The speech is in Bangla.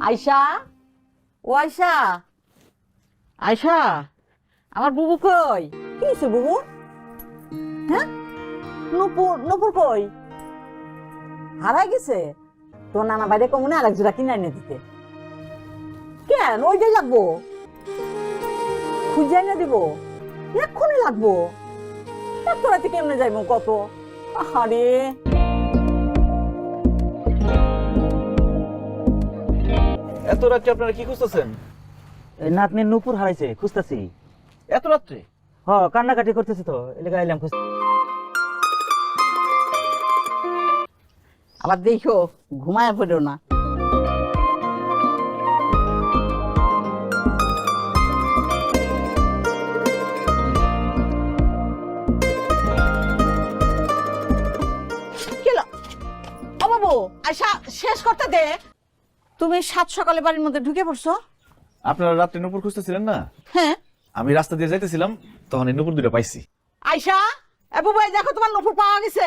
আয়শা? ও আয়শা? আয়শা আমার বুবু কই? কি হয়েছে বুবু? হ্যাঁ? নুপুর নুপুর কই? হারাই গেছে? তোর নানা বাইরে কমনে আরেক জোড়া কিনে এনে দিতে। কেন? ওইটাই লাগবো। খুঁজে এনে দিব। এক্ষুনি লাগবো। এত রাতে কেমনে যাইব কত? আরে এত রাত্রে আপনারা কি খুঁজতেছেন? নাতনির নুপুর হারাইছে খুঁজতেছি। এত রাত্রে? হ কান্নাকাটি করতেছে তো এলাকা এলাম খুঁজ আবার দেখো ঘুমায় পড়ো না। আশা শেষ করতে দে। তুমি সাত সকালে বাড়ির মধ্যে ঢুকে পড়ছো? আপনারা রাত্রে নুপুর খুঁজতেছিলেন না? হ্যাঁ। আমি রাস্তা দিয়ে যাইতেছিলাম তখন এই নুপুর দুটো পাইছি। আয়শা এ ভাই দেখো তোমার নপুর পাওয়া গেছে।